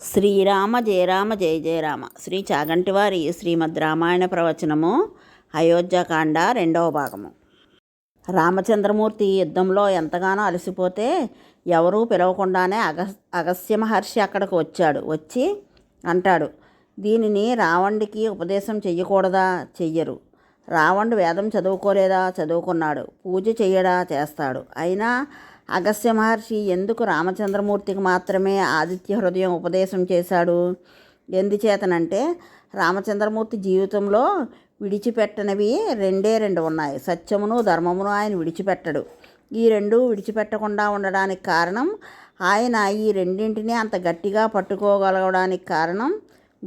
శ్రీరామ జయరామ జయ జయరామ శ్రీ చాగంటివారి శ్రీమద్ రామాయణ ప్రవచనము అయోధ్యకాండ రెండవ భాగము. రామచంద్రమూర్తి యుద్ధంలో ఎంతగానో అలసిపోతే ఎవరూ పిలవకుండానే అగ అగస్య మహర్షి అక్కడికి వచ్చాడు. వచ్చి అంటాడు దీనిని రావణుడికి ఉపదేశం చెయ్యకూడదా? చెయ్యరు. రావణుడు వేదం చదువుకోలేదా? చదువుకున్నాడు. పూజ చెయ్యడా? చేస్తాడు. అయినా అగస్త్య మహర్షి ఎందుకు రామచంద్రమూర్తికి మాత్రమే ఆదిత్య హృదయం ఉపదేశం చేశాడు? ఎందుచేతనంటే రామచంద్రమూర్తి జీవితంలో విడిచిపెట్టనివి రెండే రెండు ఉన్నాయి. సత్యమును ధర్మమును ఆయన విడిచిపెట్టడు. ఈ రెండు విడిచిపెట్టకుండా ఉండడానికి కారణం ఆయన ఈ రెండింటినీ అంత గట్టిగా పట్టుకోగలగడానికి కారణం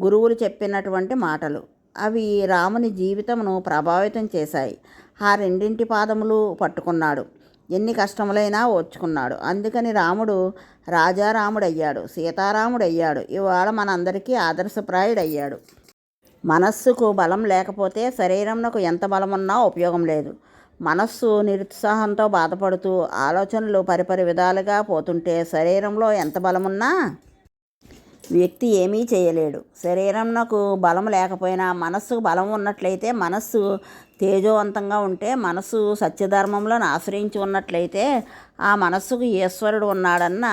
గురువులు చెప్పినటువంటి మాటలు. అవి రాముని జీవితమును ప్రభావితం చేశాయి. ఆ రెండింటి పాదములు పట్టుకున్నాడు. ఎన్ని కష్టములైనా ఓర్చుకున్నాడు. అందుకని రాముడు రాజారాముడయ్యాడు సీతారాముడయ్యాడు ఇవాళ మనందరికీ ఆదర్శప్రాయుడయ్యాడు. మనస్సుకు బలం లేకపోతే శరీరంకు ఎంత బలమున్నా ఉపయోగం లేదు. మనస్సు నిరుత్సాహంతో బాధపడుతూ ఆలోచనలు పరిపరి విధాలుగా పోతుంటే శరీరంలో ఎంత బలమున్నా వ్యక్తి ఏమీ చేయలేడు. శరీరంకు బలం లేకపోయినా మనస్సుకు బలం ఉన్నట్లయితే మనస్సు తేజోవంతంగా ఉంటే మనస్సు సత్యధర్మంలోని ఆశ్రయించి ఉన్నట్లయితే ఆ మనస్సుకు ఈశ్వరుడు ఉన్నాడన్న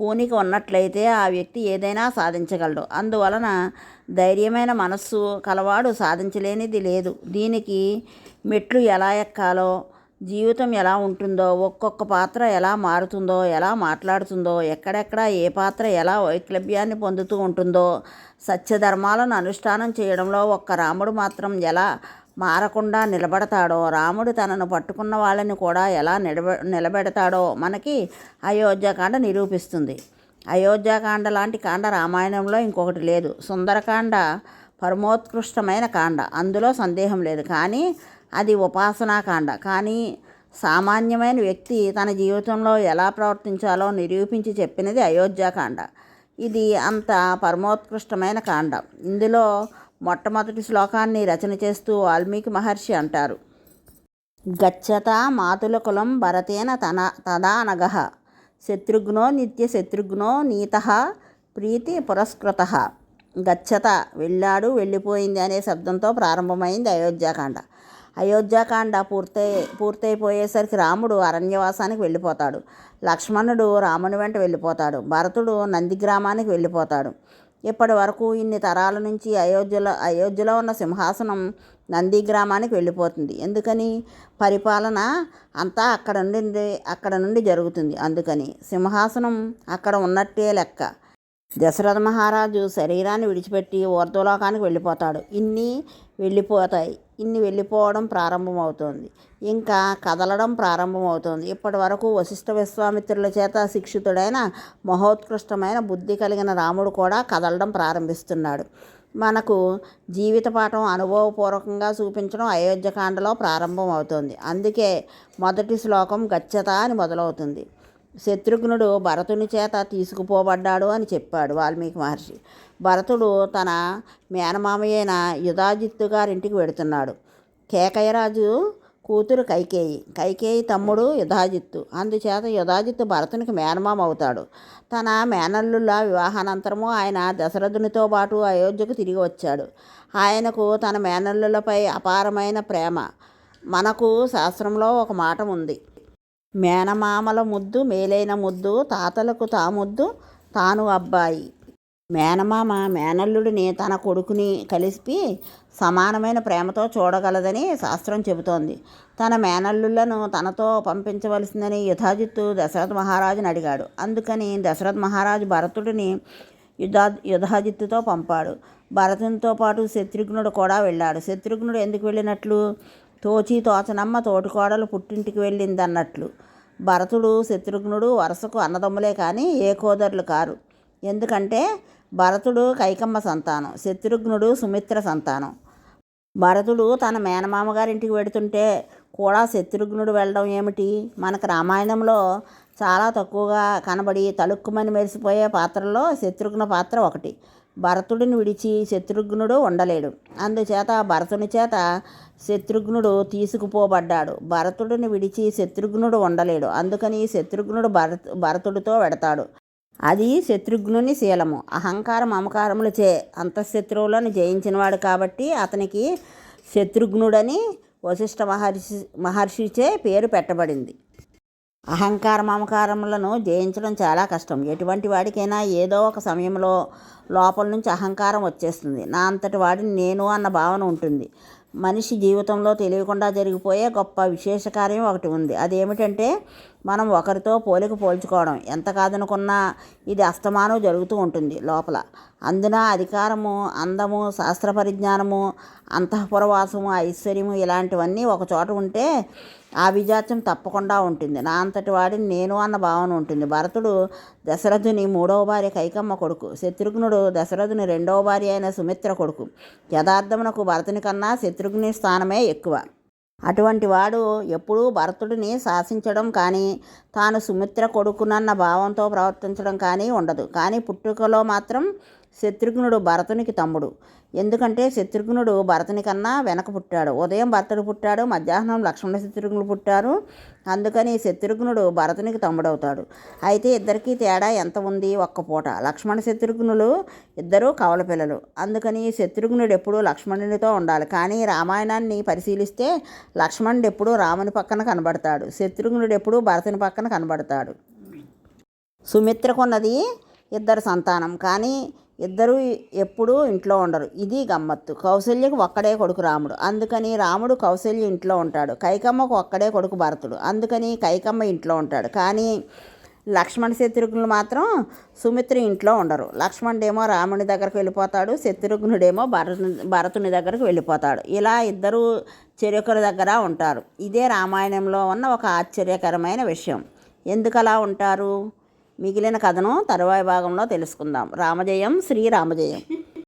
పూనిక ఉన్నట్లయితే ఆ వ్యక్తి ఏదైనా సాధించగలడు. అందువలన ధైర్యమైన మనస్సు కలవాడు సాధించలేనిది లేదు. దీనికి మెట్లు ఎలా ఎక్కాలో జీవితం ఎలా ఉంటుందో ఒక్కొక్క పాత్ర ఎలా మారుతుందో ఎలా మాట్లాడుతుందో ఎక్కడెక్కడ ఏ పాత్ర ఎలా వైక్లభ్యాన్ని పొందుతూ ఉంటుందో సత్యధర్మాలను అనుష్ఠానం చేయడంలో ఒక్క రాముడు మాత్రం ఎలా మారకుండా నిలబడతాడో రాముడు తనను పట్టుకున్న వాళ్ళని కూడా ఎలా నిలబె నిలబెడతాడో మనకి అయోధ్యకాండ నిరూపిస్తుంది. అయోధ్యకాండ లాంటి కాండ రామాయణంలో ఇంకొకటి లేదు. సుందరకాండ పరమోత్కృష్టమైన కాండ. అందులో సందేహం లేదు. కానీ అది ఉపాసనాకాండ కానీ సామాన్యమైన వ్యక్తి తన జీవితంలో ఎలా ప్రవర్తించాలో నిరూపించి చెప్పినది అయోధ్యకాండ ఇది అంత పరమోత్కృష్టమైన కాండం. ఇందులో మొట్టమొదటి శ్లోకాన్ని రచన చేస్తూ వాల్మీకి మహర్షి అంటారు. గచ్చత మాతుల కులం భరతేన తన తదానగ శత్రుఘ్నో నిత్య శత్రుఘ్నో నీత ప్రీతి పురస్కృత. గచ్చత వెళ్ళాడు వెళ్ళిపోయింది అనే శబ్దంతో ప్రారంభమైంది అయోధ్యకాండ అయోధ్యాకాండ పూర్తయి పూర్తయిపోయేసరికి రాముడు అరణ్యవాసానికి వెళ్ళిపోతాడు. లక్ష్మణుడు రాముని వెంట వెళ్ళిపోతాడు. భరతుడు నంది గ్రామానికి వెళ్ళిపోతాడు. ఇప్పటి వరకు ఇన్ని తరాల నుంచి అయోధ్యలో అయోధ్యలో ఉన్న సింహాసనం నంది గ్రామానికి వెళ్ళిపోతుంది. ఎందుకని? పరిపాలన అంతా అక్కడ నుండి అక్కడ నుండి జరుగుతుంది. అందుకని సింహాసనం అక్కడ ఉన్నట్టే లెక్క. దశరథ మహారాజు శరీరాన్ని విడిచిపెట్టి ఊర్ధ్వలోకానికి వెళ్ళిపోతాడు. ఇన్ని వెళ్ళిపోతాయి. ఇన్ని వెళ్ళిపోవడం ప్రారంభమవుతుంది. ఇంకా కదలడం ప్రారంభమవుతుంది. ఇప్పటి వరకు వశిష్ఠ విశ్వామిత్రుల చేత శిక్షితుడైన మహోత్కృష్టమైన బుద్ధి కలిగిన రాముడు కూడా కదలడం ప్రారంభిస్తున్నాడు. మనకు జీవిత పాఠం అనుభవపూర్వకంగా చూపించడం అయోధ్యకాండలో ప్రారంభం అవుతుంది అందుకే మొదటి శ్లోకం గచ్చత అని మొదలవుతుంది. శత్రుఘ్నుడు భరతుని చేత తీసుకుపోబడ్డాడు అని చెప్పాడు వాల్మీకి మహర్షి. భరతుడు తన మేనమామయైన యుధాజిత్తు గారింటికి వెడుతున్నాడు. కేకయరాజు కూతురు కైకేయి. కైకేయి తమ్ముడు యుధాజిత్తు. అందుచేత యుధాజిత్తు భరతునికి మేనమామ అవుతాడు. తన మేనల్లుల వివాహానంతరము ఆయన దశరథునితో పాటు అయోధ్యకు తిరిగి వచ్చాడు. ఆయనకు తన మేనల్లులపై అపారమైన ప్రేమ. మనకు శాస్త్రంలో ఒక మాట ఉంది మేనమామల ముద్దు మేలైన ముద్దు తాతలకు తా ముద్దు తాను అబ్బాయి. మేనమామ మేనల్లుడిని తన కొడుకుని కలిసి సమానమైన ప్రేమతో చూడగలదని శాస్త్రం చెబుతోంది. తన మేనల్లులను తనతో పంపించవలసిందని యుధాజిత్తు దశరథ మహారాజుని అడిగాడు. అందుకని దశరథ మహారాజు భరతుడిని యుధా యుధాజిత్తుతో పంపాడు. భరతునితో పాటు శత్రుఘ్నుడు కూడా వెళ్ళాడు. శత్రుఘ్నుడు ఎందుకు వెళ్ళినట్లు? తోచి తోచనమ్మ తోటికోడలు పుట్టింటికి వెళ్ళిందన్నట్లు. భరతుడు శత్రుఘ్నుడు వరుసకు అన్నదమ్ములే కానీ ఏ కోదరులు కారు. ఎందుకంటే భరతుడు కైకమ్మ సంతానం శత్రుఘ్నుడు సుమిత్ర సంతానం. భరతుడు తన మేనమామ గారింటికి వెడుతుంటే కూడా శత్రుఘ్నుడు వెళ్ళడం ఏమిటి? మనకు రామాయణంలో చాలా తక్కువగా కనబడి తలుక్కుమని మెరిసిపోయే పాత్రల్లో శత్రుఘ్న పాత్ర ఒకటి. భరతుడిని విడిచి శత్రుఘ్నుడు ఉండలేడు. అందుచేత భరతుని చేత శత్రుఘ్నుడు తీసుకుపోబడ్డాడు. భరతుడిని విడిచి శత్రుఘ్నుడు ఉండలేడు. అందుకని శత్రుఘ్నుడు భరత్ భరతుడితో వెడతాడు. అది శత్రుఘ్నుని శీలము. అహంకారం మమకారములచే అంతఃశత్రువులను జయించినవాడు కాబట్టి అతనికి శత్రుఘ్నుడని వశిష్ఠ మహర్షి మహర్షిచే పేరు పెట్టబడింది. అహంకార మమకారములను జయించడం చాలా కష్టం. ఎటువంటి వాడికైనా ఏదో ఒక సమయంలో లోపల నుంచి అహంకారం వచ్చేస్తుంది. నా అంతటి వాడిని నేను అన్న భావన ఉంటుంది. మనిషి జీవితంలో తెలియకుండా జరిగిపోయే గొప్ప విశేష కార్యం ఒకటి ఉంది. అదేమిటంటే మనం ఒకరితో పోలిక పోల్చుకోవడం. ఎంత కాదనుకున్నా ఇది అస్తమానం జరుగుతూ ఉంటుంది లోపల. అందున అధికారము అందము శాస్త్ర పరిజ్ఞానము అంతఃపురవాసము ఐశ్వర్యము ఇలాంటివన్నీ ఒక చోట ఉంటే ఆ విజాత్యం తప్పకుండా ఉంటుంది. నా అంతటి వాడిని నేను అన్న భావన ఉంటుంది. భరతుడు దశరథుని మూడవ భార్య కైకమ్మ కొడుకు. శత్రుఘ్నుడు దశరథుని రెండవ భార్య అయిన సుమిత్ర కొడుకు. యథార్థమునకు భరతుని కన్నా శత్రుఘ్ని స్థానమే ఎక్కువ. అటువంటి వాడు ఎప్పుడూ భరతుడిని శాసించడం కానీ తాను సుమిత్ర కొడుకునన్న భావంతో ప్రవర్తించడం కానీ ఉండదు. కానీ పుట్టుకలో మాత్రం శత్రుఘ్నుడు భరతునికి తమ్ముడు. ఎందుకంటే శత్రుఘ్నుడు భరతుని కన్నా వెనక పుట్టాడు. ఉదయం భర్తడు పుట్టాడు మధ్యాహ్నం లక్ష్మణ శత్రుఘ్నులు పుట్టారు. అందుకని శత్రుఘ్నుడు భరతునికి తమ్ముడవుతాడు. అయితే ఇద్దరికీ తేడా ఎంత ఉంది? ఒక్క పూట. లక్ష్మణ శత్రుఘ్నులు ఇద్దరూ కవల పిల్లలు. అందుకని శత్రుఘ్నుడు ఎప్పుడూ లక్ష్మణునితో ఉండాలి. కానీ రామాయణాన్ని పరిశీలిస్తే లక్ష్మణుడు ఎప్పుడూ రాముని పక్కన కనబడతాడు. శత్రుఘ్నుడు ఎప్పుడూ భరతుని పక్కన కనబడతాడు. సుమిత్రకున్నది ఇద్దరు సంతానం. కానీ ఇద్దరూ ఎప్పుడూ ఇంట్లో ఉండరు. ఇది గమ్మత్తు. కౌశల్యకు ఒక్కడే కొడుకు రాముడు. అందుకని రాముడు కౌశల్య ఇంట్లో ఉంటాడు. కైకమ్మకు ఒక్కడే కొడుకు భరతుడు. అందుకని కైకమ్మ ఇంట్లో ఉంటాడు. కానీ లక్ష్మణ శత్రుఘ్నులు మాత్రం సుమిత్ర ఇంట్లో ఉండరు. లక్ష్మణుడేమో రాముని దగ్గరకు వెళ్ళిపోతాడు. శత్రుఘ్నుడేమో భరతు భరతుని దగ్గరకు వెళ్ళిపోతాడు. ఇలా ఇద్దరు చెరొకరి దగ్గర ఉంటారు. ఇదే రామాయణంలో ఉన్న ఒక ఆశ్చర్యకరమైన విషయం. ఎందుకలా ఉంటారు? మిగిలిన కథను తరువాయి భాగంలో తెలుసుకుందాం. రామజయం శ్రీరామజయం